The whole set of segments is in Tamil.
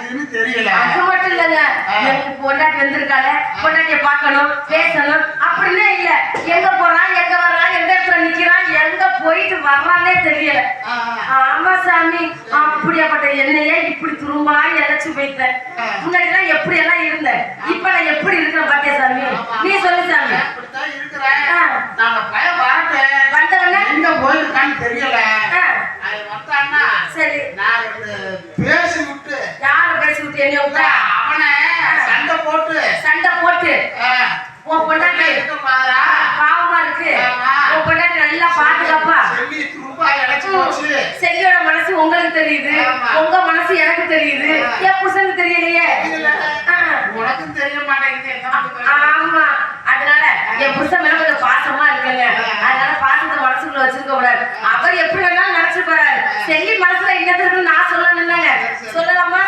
தெரியல. அது மட்டும் இல்லைங்க. எனக்கு பொண்டாட்டி வந்திருக்காங்க பொண்டாட்டிய பார்க்கணும் பேசணும் அப்படின்னே இல்ல. எங்க போறான் எங்க வர்றான் எந்த இடத்துல நிக்கிறான் எங்க போயிட்டு வர்றானே தெரியல. ஆமா சாமி அப்படியாப்பட்ட என்னையே இப்படி துரும்பலா இழைச்சு போயிட்டேன் முன்னாடி எல்லாம் எப்படி எல்லாம் இருந்தேன்? இப்ப நான் எப்படி இருக்கிறேன் பாத்தியா சாமி? நீ சொல்லு சாமி. அப்படித்தான் இருக்கிறேன். நாங்க பையன் வரட்டேன் வந்தவன எங்க போயிருக்கான்னு தெரியல. அது வந்தான்னா சரி. நான் ரெண்டு பேசி விட்டு யார பேசி விட்டு என்னைய விட்டா? அவனை சண்டை போட்டு. சண்டை போட்டு. உன் பொண்டாட்டி இருக்க பாரா? பாவமா இருக்கு. உன் பொண்டாட்டி நல்லா பாதுகாப்பா? சொல்லி இழைச்சு போச்சு. செல்லியோட மனசு உங்களுக்கு தெரியுது. உங்க மனசு எனக்கு தெரியுது. என் புருஷனுக்கு தெரியலையே. உனக்கும் தெரிய மாட்டேங்குது. என்ன? ஆமா. அதனால என் புருஷன் மேல கொஞ்சம் பாசமா இருக்குங்க. அதனால பாசத்தை மனசுக்குள்ள வச்சிருக்க கூடாது. அவர் எப்படி வேணாலும் நினைச்சு போறாரு. செல்லி மனசுல என்னது இருக்குன்னு நான் சொல்லணும்னாங்க சொல்லலாமா?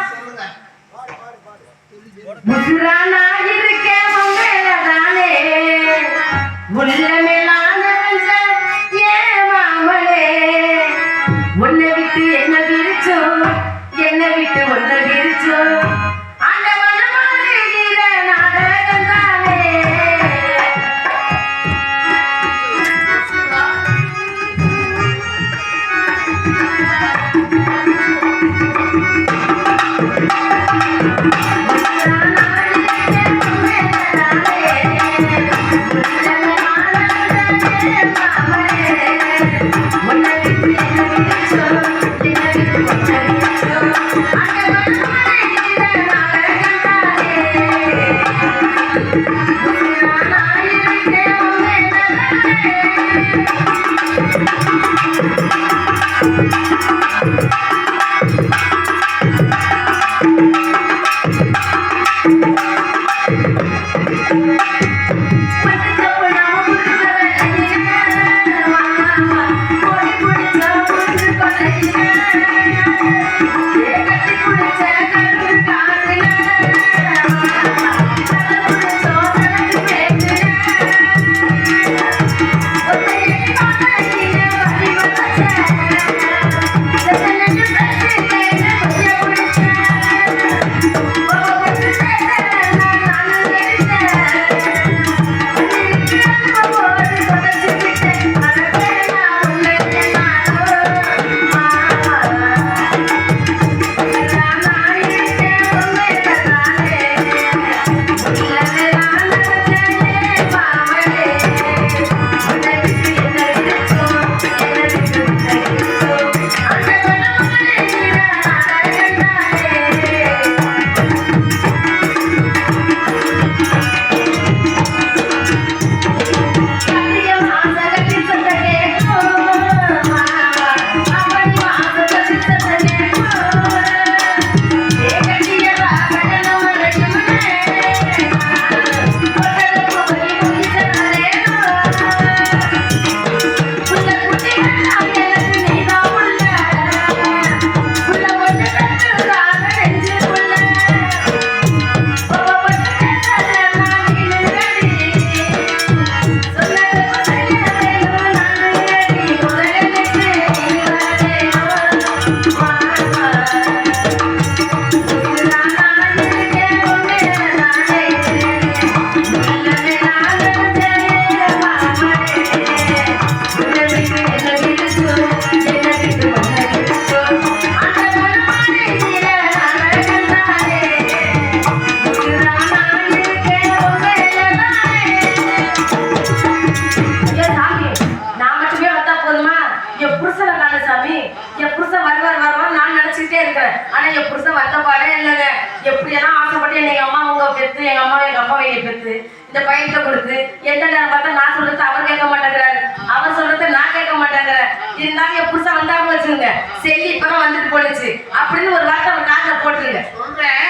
ஆசைப்பட்டு என்னை எங்க அம்மா உங்க பெத்து, எங்க அம்மா எங்க அப்பா என்னை பெத்து, இந்த பையன்கிட்ட கொடுத்து, எந்த நேரம் பார்த்தா நான் சொல்றது அவர் கேட்க மாட்டேங்கிறாரு. அவர் சொல்றது நான் கேட்க மாட்டேங்கிறேன். இருந்தாலும் என் புருஷன் வந்தாருன்னு வச்சுக்கோங்க. செல்லி இப்பதான் வந்துட்டு போனுச்சு. அப்படின்னு ஒரு வார்த்தை அவன் காதுல போட்டுருங்க. சொல்றேன்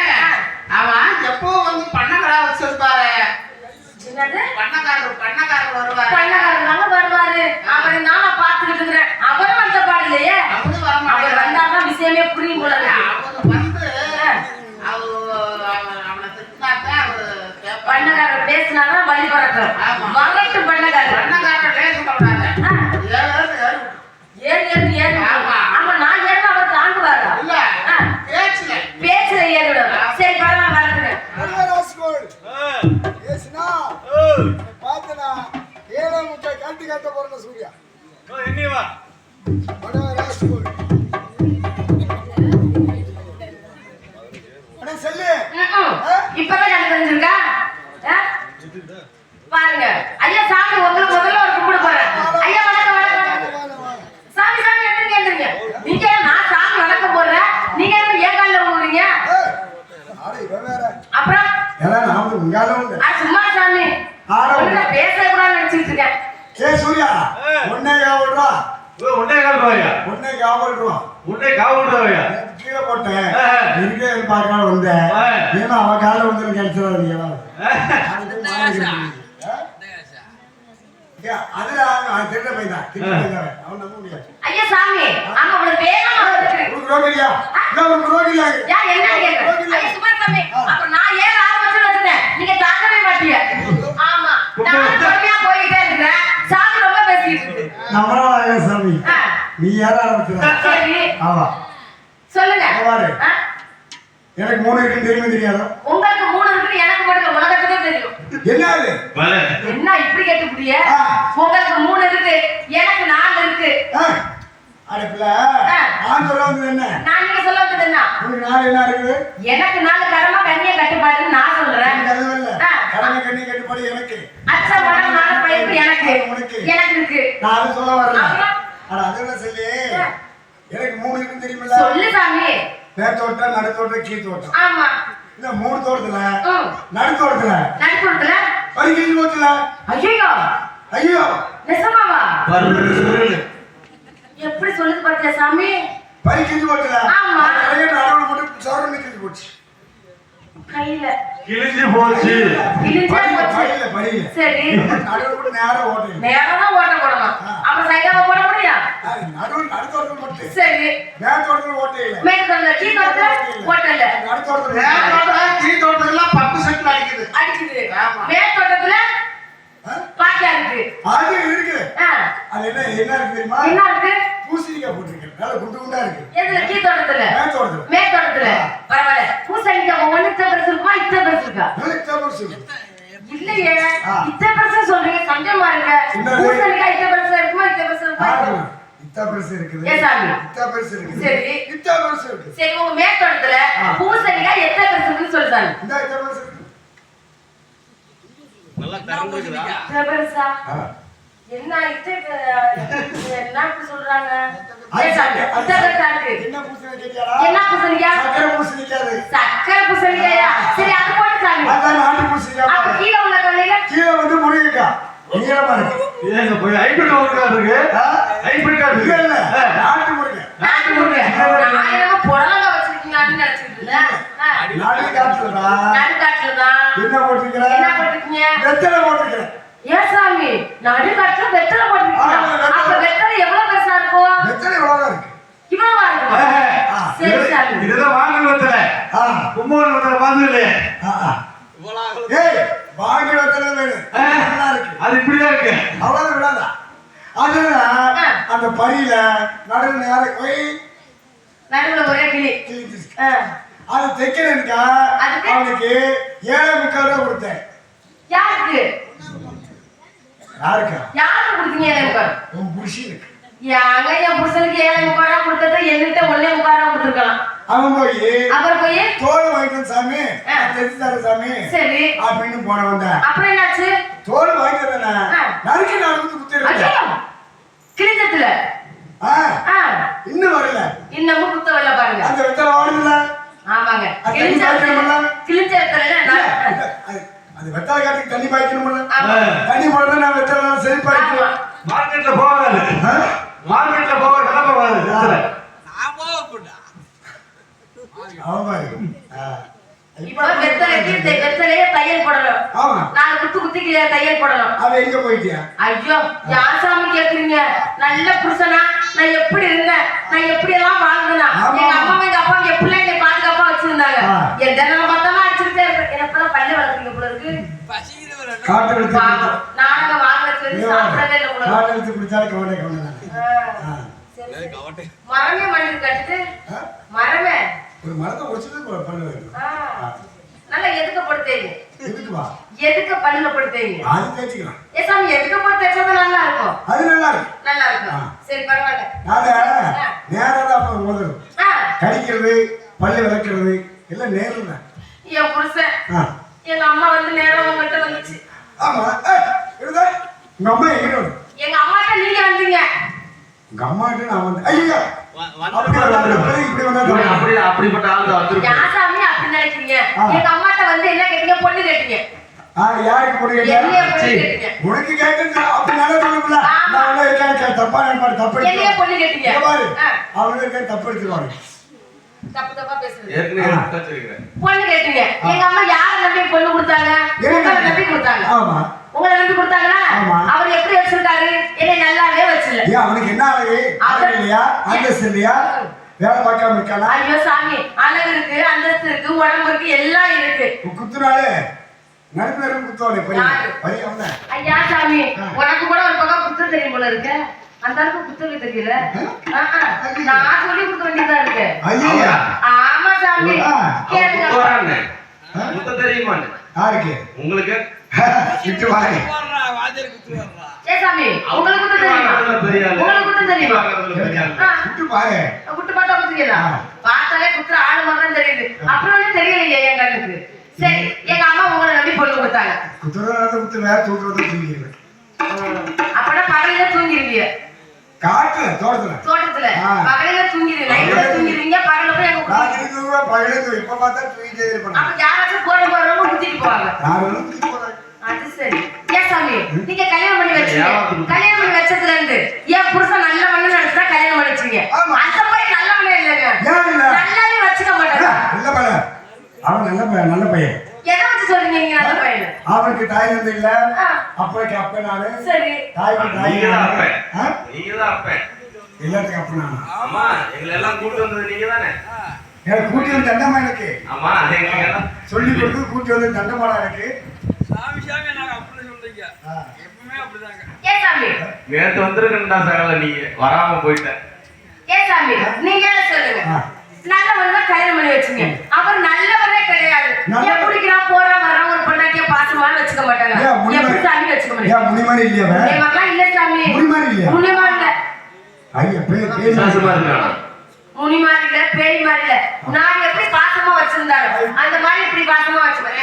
அவன் எப்போ வந்து பண்ணக்கடா வச்சிருப்பாரு? பண்ணக்காரர் பண்ணக்காரர் வருவாரு பையன்காரங்க வருவாரு. அவரை நானா பார்த்துக்கிட்டு இருக்கிறேன். அவரும் வந்த பாடு இல்லையே அவரு. வந்தாதான் விஷயமே புரியும் போல பேசினாதான் பள்ளி பறக்கும். வரட்டு நான் ஏறு அவர் தாங்குவாரா? பேச்சுல. ஏறிடும் சரி பரவாயில்ல வரட்டுங்க. பார்த்தனா ஏழை முட்டை கட்டு கட்ட போறேன் சூர்யா. என்னவா ரூபா உண்டே காவல் ரூபாயா நேத்து கீழே போட்டேன். ஆ. இருக்கே பார்க்கலாம் வந்தேன். ஆ. ஏன்னா அவன் காலில் வந்து கிடைச்சிடாதீங்க அதுல திருட பையன் திருட பையன் அவன் நம்ப முடியாது. ஐயா சாமி அங்க உங்களுக்கு வேகமா வந்துருக்கு உனக்கு ரோகிரியா இல்ல உனக்கு ரோகிரியா யா என்ன கேக்குறேன் ஐயா சும்மா சாமி. அப்ப நான் ஏன் ஆரம்பிச்சு வச்சிருந்தேன் நீங்க தாக்கவே மாட்டீங்க. ஆமா. நான் பொறுமையா போயிட்டே இருக்கிறேன். சாமி ரொம்ப பேசிட்டு இருக்கு. சாமி. நீ யார ஆமா. சொல்லுங்க. ஆ, எனக்கு மூணு இருக்குன்னு தெரியுமே தெரியாதோ? உங்களுக்கு மூணு இருக்கு எனக்கு மட்டும் உலகத்துக்கே தெரியும். என்ன அது? என்ன இப்படி கேட்டுப்பிடிய? ஆ. உங்களுக்கு மூணு இருக்கு எனக்கு நாலு இருக்கு. ஆ? அடுப்புல ஆ. நான் சொல்ல வந்தது என்ன? நான் நீங்க சொல்ல வந்தது என்ன? உனக்கு நாலு என்ன இருக்குது? எனக்கு நாலு கடமை கண்ணிய கட்டுப்பாடுன்னு நான் சொல்றேன். கடமை கண்ணி கட்டுப்பாடு எனக்கு. அச்சா மனம் நாலு பைப்பு எனக்கு. எனக்கு இருக்கு. நான் அது சொல்ல வரல. அப்புறம்? ஆனா அது என்ன சொல்லி. எனக்கு மூணு இருக்குன்னு தெரியுமில்ல? சொல்லு சாமி. மேத்தோட்டம் நடுத்தோட்டம் கீழ் தோட்டம் ஆமா. இந்த மூணு தோட்டத்துல ம் நடுத்தோட்டத்துல நடுப்புறத்துல பறிக்கி தோட்டத்துல ஐயோ ஐயோ. நிசமாவா? எப்படி சொல்லுது பாத்தியா சாமி? பறிக்கி தோட்டத்துல ஆமா. நடுவில் போட்டு சோறு நிற்கிறது போச்சு. கையில. கிழிஞ்சு போச்சு. பறியில போச்சு. சரி. நடுவில் போட்டு நேரம் ஓட்டு நேரம் தான் ஓட்ட போடணும். அப்ப சைடாவை போட முடியும் நடுவில் நடுத்தோட்டத்தில் சரி. மேத்தோட்டத்தில் ஓட்டே இல்லை ஓட்டல நடுத்தோட்டத்தில் டீ தோட்டத்துக்குலாம் பத்து சென்ட் அடிக்குது. அடிக்குது. பாக்கியா இருக்கு அது இருக்கு. ஆ, அது என்ன என்ன இருக்கு தெரியுமா? என்ன இருக்கு? பூசணிக்காய் போட்டிருக்கு நல்ல குண்டு குண்டா இருக்கு. எதுல? கீழ்தோட்டத்துல மேத்தோட்டத்தில் மேற்தோட்டத்துல பரவாயில்ல. பூசணிக்காய் இத்த பெருசு இருக்குமா? இத்த பெருசு இருக்கா. இல்லையே. ஆ. இத்த பெருசு சொல்றீங்க. சந்தேகமா இருக்கு என்னது? பூசணிக்காய் இத்த பெருசு இருக்குமா இத்த பெருசு இருக்குமா ஆமா. இத்தா பெருசு இருக்குது ஏன் சாமி? இத்தா பெருசு இருக்குது சரி. இத்தா பெருசு இருக்கு சரி உங்க மேற்தோட்டத்துல ஆ. பூசணிக்காய் எத்த பெருசு இருக்குன்னு சொல்றாங்க இந்த இத்தா பெருசு இருக்கு நல்லா கறந்துக்குதா இத்த பெருசா ஆ. என்ன இத்த என்ன சொல்றாங்க என்ன பூசணிக்காய் கேட்டியாடா? என்ன பூசணிக்காய் சக்கரை பூசணிக்காய் அது. சக்கரை பூசணிக்காயா சரி அது போட்டு சாமி அதான் நாட்டு பூசணிக்காய் அப்ப பாரு. கீழே உள்ள கவலையில கீழே வந்து முருங்கைக்காய். நீளமா இருக்கு. ஏங்க போய் ஹைபிரிட் ஒரு கார் இருக்கு ஆ? ஹைபிரிட் கார் இல்ல, இல்ல. இருக்கு ஆ. நாட்டு முருங்கை. நாட்டு முருங்கை நான் என்னமோ புடலங்க வச்சிருக்கீங்கன்னு நினைச்சிட்டு இருந்தேன் ஆ. நாட்டு காட்டுலடா. நடுக்காட்டுலதான் என்ன போட்டிருக்கிற? என்ன போட்டிருக்கீங்க வெத்தலை போட்டிருக்கிறேன். ஏன் சாமி நடுக்காட்டுல வெத்தலை போட்டிருக்கீங்க ஆமா, வெத்தலை. அப்ப வெத்தலை எவ்வளவு பெருசா இருக்கும் வெத்தலை இவ்வளவுதான் இருக்கு. இவ்வளவா ஆ, இருக்கும் ஆ. சரி இது- சாமி இதுதான் வாங்கல் வத்தல ஆ, கும்பகோணம் வத்தல பார்த்தது இல்லையே ஆ, ஆ. ஏய், வேணும். அது இப்படிதான் இருக்கு. அவ்வளவு விடாதா? அதுல ஆ. அந்த பரியில நடுவு நேரம் போய் நடுவுல ஒரே கிளி. அது தைக்கிறதுக்கா? அவனுக்கு ஏழை முக்கால் ரூபா கொடுத்தேன். யாருக்கு? யாருக்கா? யாருக்கு கொடுத்தீங்க ஏழை முக்கால்? உன் புருஷனுக்கு. யாங்க என் புருஷனுக்கு ஏழை முக்கால் ரூபா கொடுத்தது என்கிட்ட ஒன்னே முக்கால் ரூபா கொடுத்துருக்கலாம். அவன் போய் அப்புறம் போய் தோல் வாங்கிட்டு சாமி. தெரிஞ்சு தர சாமி. சரி. அப்படின்னு போன வந்தேன். அப்புறம் என்னாச்சு? தோல் வாங்கிட்டு வந்தேன் ஆ. நறுக்கி நான் வந்து ஐயோ குத்திருக்கேன் கிழிஞ்சத்துல ஆ ஆ இன்னும் வரல இன்னமும் குத்த வரல பாருங்க அந்த வெத்தலை வாடுதுல ஆமாங்க அது கிழிஞ்ச தண்ணி பாய்க்கணும்ல? கிழிஞ்ச இடத்துல அது அது வெத்தலை காட்டுக்கு தண்ணி பாய்க்கணும்ல ஆமா தண்ணி போடுறது நான் வெத்தலை செழிப்பாய்க்கணும் ஆமா. மார்க்கெட்ல போகாது ஆ? மார்க்கெட்ல போக கடை போகாது வத்தல. அவன் பாரு. ஆ. இப்ப வெத்தலைக்கு தெ- வெத்தலையே தையல் போடணும் ஆமா நாலு குத்து குத்திக்கு தையல் போடணும் அவ எங்க போயிட்டியா ஐயோ யார் சாமி கேக்குறீங்க நல்ல புருஷனா நான் எப்படி இருந்தேன்? நான் எப்படி எல்லாம் வாழ்ந்தேனா. எங்க அம்மாவும் எங்க அப்பாவும் எப்படி என்னை பாதுகாப்பா வச்சிருந்தாங்க. என் தினம் மொத்தமா அடிச்சுட்டே இருப்பேன். எனப்பெல்லாம் பள்ளி வளர்க்குறீங்க போல இருக்கு? வாங்கினதுல இருந்து சாப்பிடவே இல்லை. மரமே மண்ணு? மரமே? ஒரு மரத்தை. நல்லா எதுக்கு வா? எதுக்க பல்லுல படுத்தீங்க அது தேய்ச்சிக்கலாம். ஏ சாமி எதுக்க போட்டு தேய்ச்சா நல்லா இருக்கும்? அது நல்லா இருக்கு நல்லா இருக்கும். சரி பரவாயில்ல. நாங்க நேரம் தான் அப்ப முதல் கடிக்கிறது பல்லு விளக்குறது எல்லாம் நேரம் தான். என் புருஷன். எங்க அம்மா வந்து நேரம் உங்ககிட்ட வந்துச்சு. ஆமா. இருந்தா உங்க அம்மா எங்க எங்க அம்மாட்ட நீங்க வந்தீங்க. உங்க அம்மாட்ட நான் வந்து ஐயோ அப்படிப்பட்ட ஆள் தான் ஆ. எங்க அம்மாட்ட வந்து என்ன கேட்டீங்க பொண்ணு கேட்டீங்க கேட்டா? உனக்கு கேட்கறது அப்படினாலே சொல்லணும்ல. ஆமா. நான் கே- தப்பா நினைப்பாரு, தப்பு. பொண்ணு கேட்டீங்க இங்க பாரு, இருக்க தப்பு எடுத்துருவாங்க. தப்பு தப்பா வச்சிருக்கிறேன். பொண்ணு கேட்டீங்க எங்க அம்மா யார நம்பி பொண்ணு கொடுத்தாங்க உங்களை நம்பி கொடுத்தாங்க ஆமா. உங்களை நம்பி கொடுத்தாங்களா. அவர் எப்படி வச்சிருக்காரு என்னை நல்லாவே வச்சில்ல அவனுக்கு என்ன அழகு? அவர்- அழகு இல்லையா? அந்தஸ்து இல்லையா? வேலை பார்க்காம இருக்கானா? ஐயோ சாமி அழகு இருக்கு அந்தஸ்து இருக்கு உடம்பு இருக்கு எல்லாம் இருக்கு குத்துனாலே நடுப்பு குத்துவானே, பையன். பையன். ஐயா சாமி. உனக்கு கூட ஒரு பக்கம் குத்த தெரியும் போல இருக்கு அந்த அளவுக்கு குத்தவே தெரியல ஆ, ஆ. நான் சொல்லி கொடுக்க வேண்டியதா இருக்கு ஐயா. ஆமா சாமி கேளுங்க? குத்த தெரியுமான்னு. யாருக்கு? உங்களுக்கு விட்டு வாங்க. ஏ சாமி உங்களுக்கு குத்த தெரியுமா. உங்களுக்கு குத்த தெரியுமா. விட்டு பாரு. குட்டு குத்துக்கலாம் ஆ. பார்த்தாலே குத்துற ஆளு மாதிரி தெரியுது அப்புறம் தெரியலையே என் கண்ணுக்கு சரி எங்க அம்மா உங்களை நம்பி பொண்ணு கொடுத்தாங்க குத்துறத குத்துவேன், தூக்குறத தூக்கிடுவேன். அப்பனா பகலில தூங்கிருவீங்க காட்டுல, தோட்டத்துல. தோட்டத்துல. பகலில தூங்கிடுவீங்க நைட்ல தூங்கிடுவீங்க பகல போய் எங்க ராத்திரி தூங்குவேன், பகலே தூங்குவேன். எப்ப பார்த்தா தூங்கிட்டே. அப்ப யாராச்சும் போற போறவங்க குத்திட்டு போவாங்க வேணாலும் தூக்கிட்டு போறாங்க. அது சரி ஏன் சாமி நீங்க கல்யாணம் பண்ணி வச்சீங்க ஏமாத்து. கல்யாணம் பண்ணி வச்சதுல இருந்து என் புருஷன் நல்ல மண்ணு நினைச்சா கல்யாணம் பண்ணி வச்சீங்க ஆமா. அந்த மாதிரி நல்ல மண்ணு இல்லைங்க ஏன் இல்ல? நல்லாவே வச்சுக்க அண்ணா, மாட்டாங்க நல்ல பையன். அவன் நல்ல பையன், நல்ல பையன். எதை வச்சு சொல்றீங்க நீங்க நல்ல பையன். அவனுக்கு தாய் தந்தை இல்ல. அப்பனுக்கு அப்ப நானு சரி. தாய்க்கு தாய். எல்லாத்துக்கும் அப்ப நானு ஆமா எங்களை எல்லாம் கூட்டு வந்தது நீங்கதானே எனக்கு கூட்டி வந்து தண்டமா எனக்கு. ஆமா சொல்லி கொடுத்து கூட்டி வந்து தண்டமாடா எனக்கு. சாமி சாமி நாங்க அப்படி சொல்றீங்க. எப்பவுமே அப்படிதாங்க. நேத்து வந்திருக்கா சகல நீங்க வராம போயிட்ட. ஏன் சாமி நீங்க சொல்லுங்க ஆ. நல்லவன் தான் கல்யாணம் பண்ணி வச்சீங்க. அவர் நல்லவரே கிடையாது. ஏன் போறான் வரான் ஒரு பொண்டாட்டிய பாசமா வச்சுக்க மாட்டாங்க. எப்படி சாமி வச்சுக்க இல்லையா மாதிரிலாம் இல்ல சாமி. முனிமணி இல்லையா? முனிமா இல்ல. ஐயா பேர் விசுவாசமா பேர் இருக்கானா. முனி மாதிரி இல்ல பேய் மாதிரி இல்ல. நான் எப்படி பாசமா வச்சிருந்தாரு அந்த மாதிரி இப்படி பாசமா வச்சுக்கிறேன்.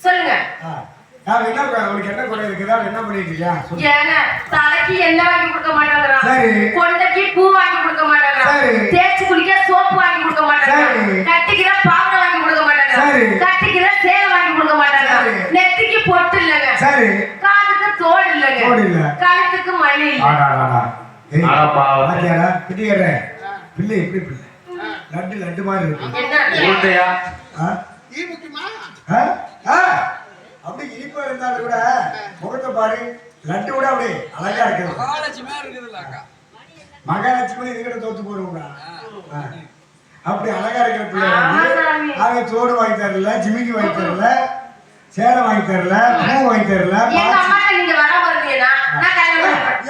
சொல்லுங்க. என்ன குறை- அவனுக்கு என்ன குறை இருக்குதா அவன் என்ன பண்ணிட்டு இருக்கியா சொல்லு. ஏங்க தலைக்கு எண்ணெய் வாங்கி கொடுக்க மாட்டாங்கறான் சரி. கொண்டைக்கு பூ வாங்கி கொடுக்க மாட்டாங்கறான் சரி. தேய்ச்சி குளிக்க சோப்பு வாங்கி கொடுக்க மாட்டாங்க சரி. கட்டிக்கிற பாவடை வாங்கி கொடுக்க மாட்டாங்க சரி. கட்டிக்கிற சேலை வாங்கி கொடுக்க மாட்டாங்க சரி. நெத்திக்கு பொட்டு இல்லைங்க சரி காதுக்கு தோடு இல்லைங்க தோடு இல்ல. கழுத்துக்கு மணி? பிள்ளை எப்படி பிள்ளை லட்டு லட்டு மாதிரி இருக்கு என்ன உருண்டையா ஆ? ஈ முக்கியமா ஆ? ஆ? அப்படி இருந்தாலும் கூட முகத்தை பாரு லட்டு கூட அப்படியே அழகா இருக்கிறது மகாலட்சுமியா இருக்குதுல்ல அக்கா. மகாலட்சுமி இதுக்கிட்ட தோத்து போடுவோம்டா. அப்படி அழகா இருக்கிற பிள்ளை வந்து. அவன் தோடு வாங்கி தரல ஜிமிக்கி வாங்கி தரல சேலை வாங்கி தரல பூ வாங்கி தரல நீங்க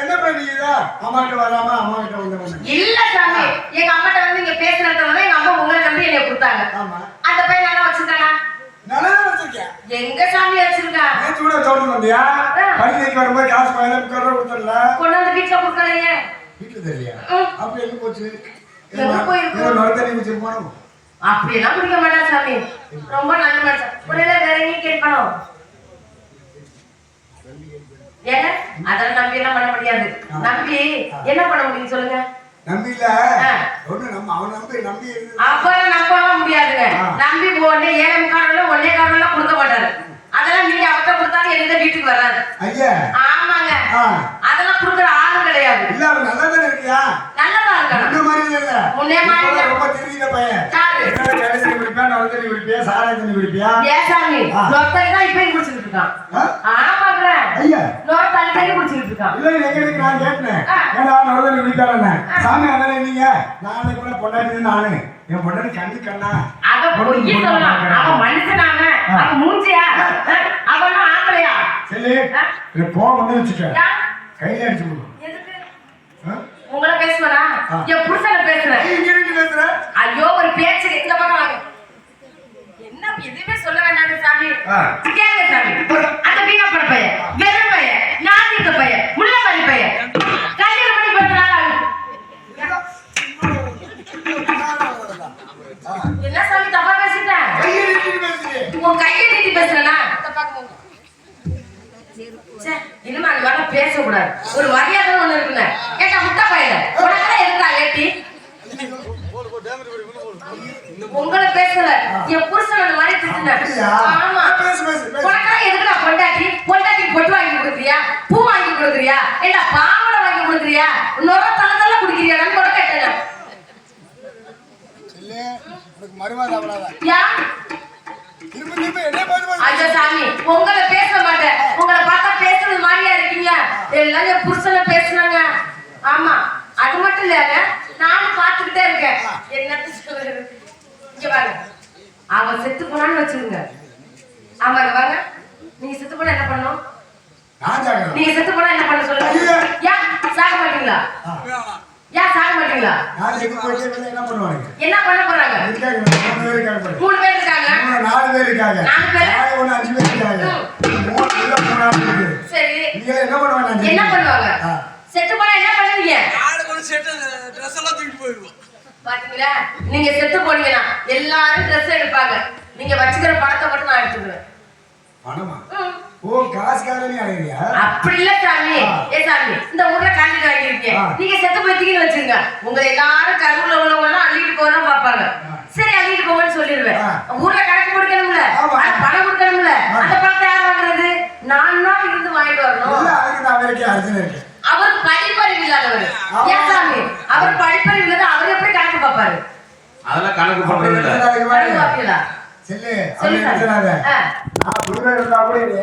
என்ன பண்ணீங்கதா அம்மாட்ட வராம அம்மா கிட்ட வந்தவன இல்ல சாமி. எங்க அம்மாட்ட வந்து இங்க பேசுறதுனால எங்க அம்மா உங்களை நம்பி என்னை கொடுத்தாங்க. ஆமா. அந்த பையன் நல்லா வச்சிருக்கேன்? எங்க சாமி வச்சிருக்கான் நேற்று கூட தோட்டம் வந்தியா? பள்ளிக்கு வரும்போது காசு பதினஞ்சு முக்கால் ரூபா கொடுத்தல கொண்டு வந்து வீட்டுல கொடுக்கலையே. வீட்டுல தெரியலையா? ம். அப்ப எங்க போச்சு? எங்க போயிருக்கு? ஏதோ நுர தண்ணி வச்சிருப்பானோ அப்படியெல்லாம் குடிக்க மாட்டான் சாமி. ரொம்ப நல்ல மனுஷன். ஒருவேளை வேற எங்கேயும் கேட்கணும். ஏங்க அதெல்லாம் நம்பி எல்லாம் பண்ண முடியாது. நம்பி என்ன பண்ண முடியும் சொல்லுங்க? நம்பி இல்ல. ஒண்ணு நம்ம அவன் நம்பி நம்பி அப்பெல்லாம் நம்பலாம் முடியாதுங்க. நம்பி ஒன்னே ஏழை காரணம் ஒன்னே காரணம் கொடுக்க மாட்டாரு. அதெல்லாம் நீங்க அவர்கிட்ட கொடுத்தாலும் எந்த வீட்டுக்கு வராது. ஐயா. ஆமாங்க. அதெல்லாம் கொடுக்குற ஆளும் கிடையாது. இல்ல அவன் நல்லா தானே இருக்கியா? நல்லதா இருக்கணும் முன்ன மாதிரி இல்ல. முன்னே மாதிரி ரொம்ப தெரியுத பையன். யாரு? என்னடா கடை தண்ணி குடிப்பியா? நுர தண்ணி குடிப்பியா? ஏசாமி ஆ. நொத்தடி தான் இப்பயும் குடிச்சிட்டு இருக்கான்? ஆமாங்க. ஐயா. தள்ளி குடிச்சிட்டு இருக்கான். இல்ல எங்க இருக்கு நான் கேட்டேன். ஆ. ஏடா நுர தண்ணி குடிப்பாரண்ணே சாமி அதானே நீங்க? நாளைக்கு கூட பொண்டாட்டி நானு. என் பொண்டாட்டி கண்ணு கண்ணா. அவ பொய் சொல்லலாம். அவன் மனுஷனாங்க ஆ. அவன் மூஞ்சியா? அவனா ஆம்பளையா? சரி? எனக்கு கோவம் வந்து வச்சுக்க. யா? கையில அடிச்சு விடுவோம் எதுக்கு? ஆ? உங்களை பேசுவனா. என் புருஷனை பேசுறேன் இங்க இருந்து பேசுற. ஐயோ ஒரு பேச்சு இந்த பக்கம் வாங்க. என்ன எதுவுமே சொல்ல வேண்டாம் சாமி. கேளுங்க சாமி. அந்த வீணப்பட பையன் வெறும் எழுத்து பையன். முள்ளம்பள்ளி பையன். கல்யாணம் பத்து நாள் என்ன சாமி தப்பா பேசிட்டேன் உன் கையை நீட்டி பேசுறா இனிமே அந்த மாதிரி பேசக்கூடாது. ஒரு மரியாதை ஒண்ணு இருக்குல்ல. கேட்டா முட்டா பையன். உனக்கெல்லாம் ஏட்டி? உங்களை பேசல. என் புருஷன் அந்த மாதிரி திட்டினா ஆமா. எதுக்குடா பொண்டாட்டி? பொண்டாட்டி பொட்டு வாங்கி கொடுத்தியா பூ வாங்கி கொடுக்குறியா? இல்ல பாவடை வாங்கி கொடுக்குறியா? இன்னொரு தலை தலை குடிக்கிறியான்னு கூட என்ன சாமி உங்களை பேச மாட்டேன். உங்களை பார்த்தா பேசுறது மாதிரியா இருக்கீங்க. எல்லாம் என் புருஷனை பேசுனாங்க. ஆமா அது மட்டும் இல்லைங்க நானும் பார்த்துக்கிட்டே இருக்கேன். என்னத்த சொல்றது? இங்க வாங்க அவன் செத்து போனான்னு வச்சுருங்க ஆமாங்க வாங்க நீங்க செத்து போனா என்ன பண்ணணும் நான் நீங்க செத்து போனா என்ன பண்ண சொல்லுங்க? ஏன் சாக மாட்டீங்களா. ஏன் சாக மாட்டீங்களா? நான் செத்து போயிட்டே என்ன பண்ணுவானுங்க? என்ன பண்ண போறாங்க? இருக்காங்க மூணு பேர் இருக்காங்க. மூணு பேர் இருக்காங்க. மூணு நாலு பேர் இருக்காங்க. நாலு பேர்? நாலு ஒண்ணு அஞ்சு பேர் இருக்காங்க. மூணு உள்ள மூணு ஆள் இருக்கு சரி. நீங்க என்ன பண்ணுவாங்க? என்ன பண்ணுவாங்க. செத்து போனா என்ன பண்ணுவீங்க? ஆளுக்கு ஒரு செட்டு ட்ரெஸ் எல்லாம் தூக்கிட்டு போயிடுவோம் பாத்தீங்களா? நீங்க செத்து போனீங்கன்னா எல்லாரும் ட்ரெஸ் எடுப்பாங்க. நீங்க வச்சுக்கிற பணத்தை மட்டும் நான் எடுத்துக்கிறேன் பணமா? ஓ காசுக்காரனே அடையிறியா அப்படி இல்ல சாமி. ஏ சாமி இந்த ஊர்ல காண்டிட்டு வாங்கியிருக்கேன் ஆ. நீங்க செத்து போயிட்டீங்கன்னு வச்சுங்க உங்களை எல்லாரும் கருவுல உள்ளவங்க எல்லாம் அள்ளிட்டு போறதா பாப்பாங்க சரி அள்ளிட்டு போங்கன்னு சொல்லிடுவேன். ஊர்ல கணக்கு கொடுக்கணும்ல. பணம் கொடுக்கணும்ல. அந்த பணத்தை யார் வாங்குறது? நான் தான் இருந்து வாங்கிட்டு வரணும். இல்ல அதுக்கு நான் வரைக்கும் அர்ஜுன் இருக்கு. அவருக்கு படிப்பறிவு இல்லாதவர். ஏன் சாமி? அவர் படிப்பறிவு இல்லாத அவர் எப்படி கணக்கு பார்ப்பாரு? அதெல்லாம் கணக்கு பண்றது இல்ல செல்லு சொல்லு. நான் இருந்தா கூட